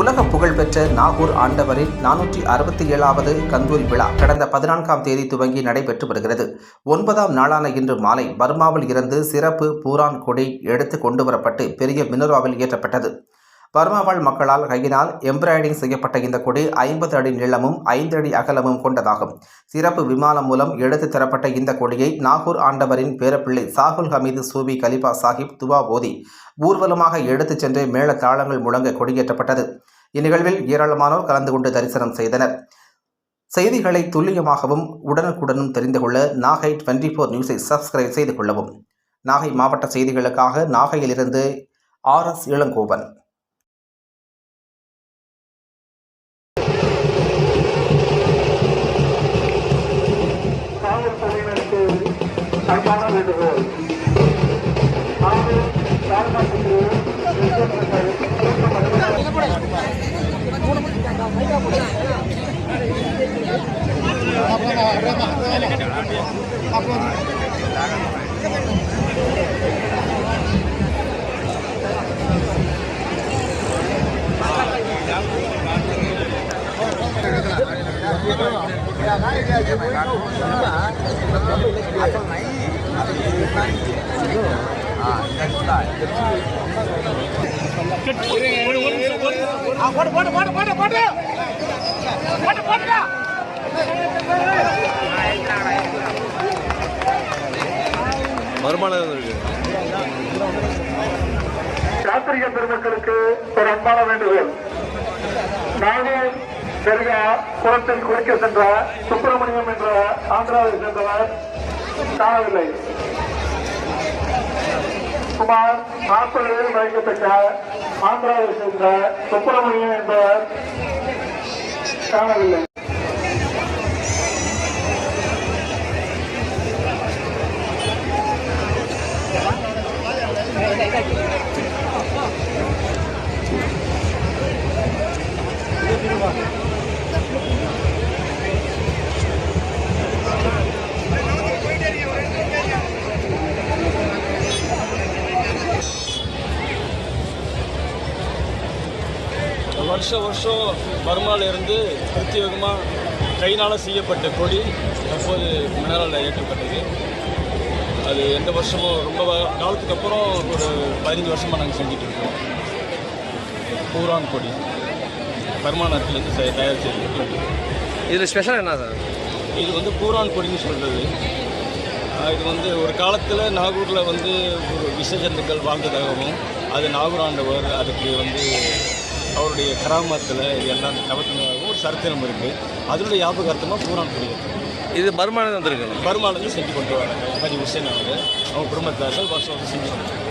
உலக புகழ்பெற்ற நாகூர் ஆண்டவரின் நானூற்றி அறுபத்தி ஏழாவது கந்தூரி விழா கடந்த பதினான்காம் தேதி துவங்கி நடைபெற்று வருகிறது. ஒன்பதாம் நாளான இன்று மாலை பர்மாவில் இருந்து சிறப்பு பூரான் கொடி எடுத்து கொண்டு வரப்பட்டு பெரிய மினோராவில் ஏற்றப்பட்டது. பர்மாவாழ் மக்களால் கையினால் எம்ப்ராய்டிங் செய்யப்பட்ட இந்த கொடி ஐம்பது அடி நீளமும் ஐந்து அடி அகலமும் கொண்டதாகும். சிறப்பு விமானம் மூலம் எடுத்து தரப்பட்ட இந்த கொடியை நாகூர் ஆண்டவரின் பேரப்பிள்ளை சாகுல் ஹமீது சூபி கலிபா சாஹிப் துவா போதி ஊர்வலமாக எடுத்துச் சென்று மேள தாளங்கள் முழங்க கொடியேற்றப்பட்டது. இந்நிகழ்வில் ஏராளமானோர் கலந்து கொண்டு தரிசனம் செய்தனர். செய்திகளை துல்லியமாகவும் உடனுக்குடனும் தெரிந்து கொள்ள நாகை டுவெண்ட்டி ஃபோர் நியூஸை சப்ஸ்கிரைப் செய்து கொள்ளவும். நாகை மாவட்ட செய்திகளுக்காக நாகையிலிருந்து ஆர் எஸ் இளங்கோவன். Good. வருமானம் இருக்கு. யாத்திரிக பெருமக்களுக்கு ஒரு அன்பான வேண்டுகோள். நாகூர் தர்கா குளத்தில் குளிக்க சென்ற சுப்பிரமணியம் என்ற ஆந்திராவை சேர்ந்தவர். காணவில்லை. சுமார் நாற்பது பேர் மதிக்கத்தக்க ஆந்திராவை சேர்ந்த சுப்பிரமணியன் என்பவர் காணவில்லை. வருஷம் வருஷம் பர்மால இருந்து பிரத்யேகமாக கையினால் செய்யப்பட்ட கொடி தற்போது மினரலில் ஏற்றப்பட்டது. அது எந்த வருஷமும் ரொம்ப காலத்துக்கு அப்புறம் ஒரு பதினஞ்சு வருஷமாக நாங்கள் செஞ்சுட்டு இருக்கோம். பூரான் கொடி. பர்மா நாட்டிலேருந்து செ- தயார் செய்யப்பட்டது. இதில் ஸ்பெஷல் என்ன சார்? இது வந்து பூரான் கொடின்னு சொல்கிறது இது வந்து ஒரு காலத்தில் நாகூரில் வந்து ஒரு விஷ ஜந்துக்கள் வாழ்ந்ததாகவும் அது நாகூர் ஆண்டவர் அதுக்கு வந்து அவருடைய கிராமத்தில் இது எல்லாம் தவிர்த்ததாகவும் ஒரு சரித்திரம் இருக்குது அதனுடைய ஞாபகார்த்தமாக பூரான் கொடி இருக்கு. இது வருமானம் வந்திருக்கு பர்மாலேருந்து செஞ்சு கொண்டு வராங்க. ஹரி ஹுசேன் அவங்க அவங்க குடும்பத்தார்கள் வருஷம் வருஷம் செஞ்சு கொண்டு.